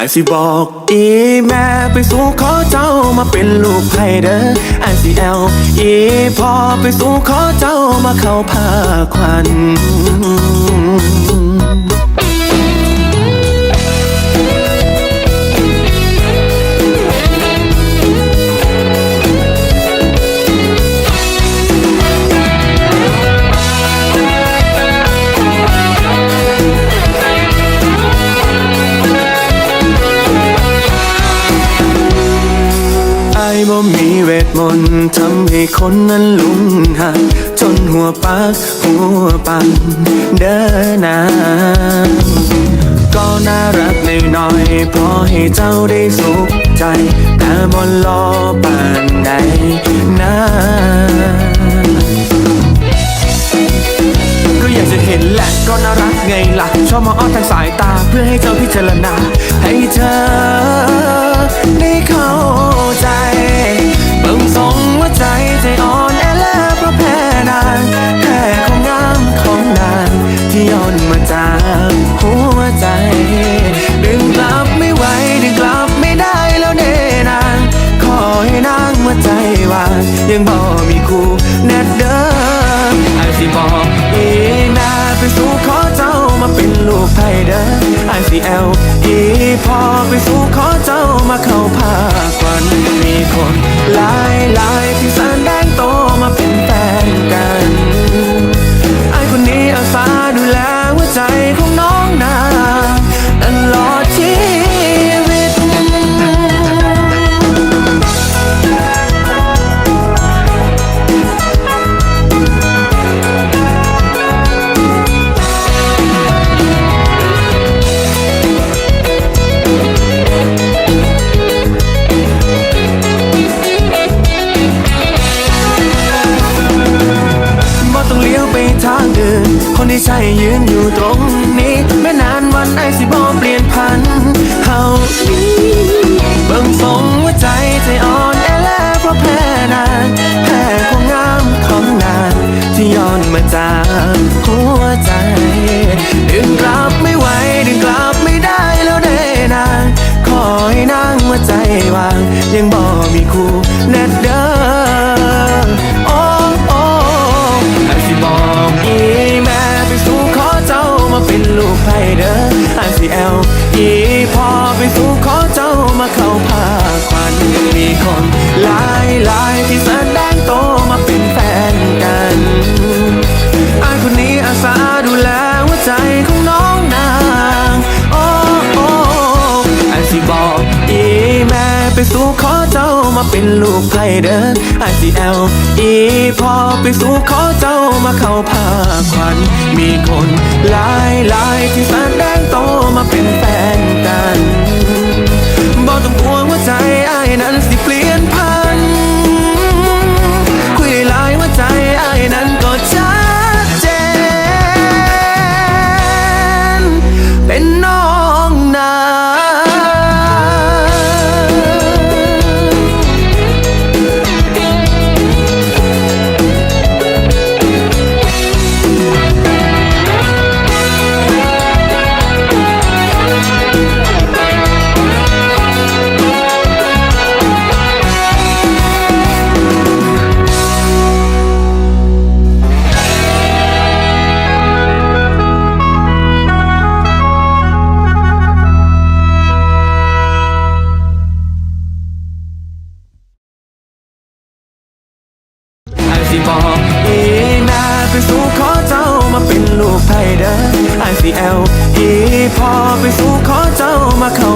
ไอสิบอกอีแม่ไปสู่ขอเจ้ามาเป็นลูกไผ่เด้อไอสิแอลอีพอไปสู่ขอเจ้ามาเข้าผ้าควัน มีเวทมนต์ทำให้คนนั้นลุ่มหักจนหัวปักหัวปันเดินนาก็น่ารักหน่อยๆพอให้เจ้าได้สุขใจแต่บ่รอปานใดนะก็อยากจะเห็นแหละก็น่ารักไงล่ะ ชอบมาอ้อนทางสายตาเพื่อให้เจ้าพิจารณา ให้เธอได้เข้า ใจวายังบ่มีคู่แน่เดิมไอสิบอกอีแม่ไปสู่ขอเจ้ามาเป็นลูกไผ่เด้อไอซีเอลอีพอไปสู่ขอเจ้ามาเข้าภาควันมีคนหลายหลายที่แสนได ทางอื่น คนที่ใช่ยืนอยู่ตรงนี้ แม้นานวันไอสิบ่เปลี่ยนพันเฮาเบิ่งทรงว่าใจใจอ่อนแอแล้วเพราะแพ้นางแพ้ความงามของนางที่ย้อนมาจากหัวใจดึงกลับไม่ไหวดึงกลับไม่ได้แล้วเด้นางขอให้นางมาใจวาง ยังบ่มีคู่แน่เด้อ ลูกไผ่เด้อไอซีเอลอีพอไปสู่ขอเจ้ามาเข้าผ้าควันมีคนหลายหลายที่แสดงโตมาเป็นแฟนกันไอคนนี้อาสาดูแลหัวใจของน้องนางโอ้โอ้ไอสิบอกอีแม่ไปสู่ขอเจ้า มาเป็นลูกไพ่เด้อไอซีเอลอีพอไปสู่ขอเจ้ามาเข้าผ้าควัน มีคนหลายหลายที่แสดงโตมาเป็นแฟนกัน สิบอกเองนะไปสู่ขอเจ้ามาเป็นลูกไทยเด้อไอซีเอลอีพอไปสู่ขอเจ้ามาเข้า